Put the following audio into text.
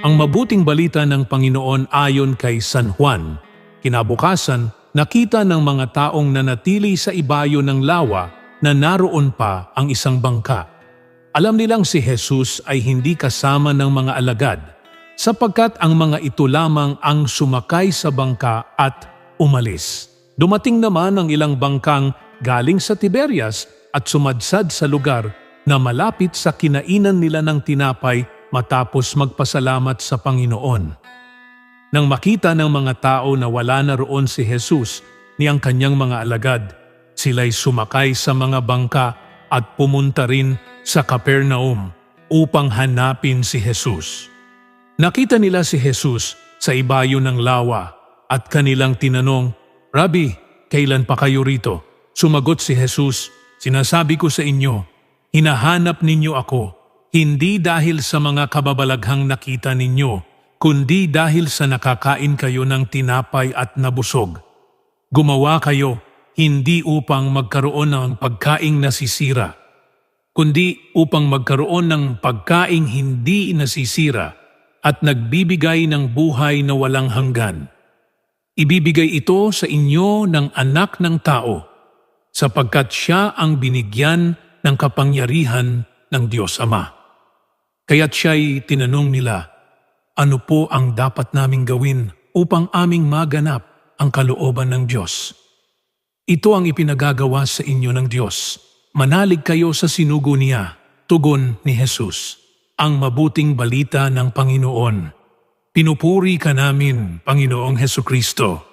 Ang mabuting balita ng Panginoon ayon kay San Juan. Kinabukasan, nakita ng mga taong nanatili sa ibayo ng lawa na naroon pa ang isang bangka. Alam nilang si Jesus ay hindi kasama ng mga alagad sapagkat ang mga ito lamang ang sumakay sa bangka at umalis. Dumating naman ang ilang bangkang galing sa Tiberias at sumadsad sa lugar na malapit sa kinainan nila ng tinapay matapos magpasalamat sa Panginoon. Nang makita ng mga tao na wala na roon si Jesus ni ang kanyang mga alagad, sila'y sumakay sa mga bangka at pumunta rin sa Capernaum upang hanapin si Jesus. Nakita nila si Jesus sa ibayo ng lawa at kanilang tinanong, Rabbi, kailan pa kayo rito? Sumagot si Jesus, Sinasabi ko sa inyo, hinahanap ninyo ako, hindi dahil sa mga kababalaghang nakita ninyo, kundi dahil sa nakakain kayo ng tinapay at nabusog. Gumawa kayo hindi upang magkaroon ng pagkaing nasisira, kundi upang magkaroon ng pagkaing hindi nasisira at nagbibigay ng buhay na walang hanggan. Ibibigay ito sa inyo ng anak ng tao, sapagkat siya ang binigyan ng kapangyarihan ng Diyos Ama. Kaya't siya'y tinanong nila, ano po ang dapat naming gawin upang aming maganap ang kalooban ng Diyos? Ito ang ipinagagawa sa inyo ng Diyos. Manalig kayo sa sinugo niya, tugon ni Jesus, ang mabuting balita ng Panginoon. Pinupuri ka namin, Panginoong Heso Kristo.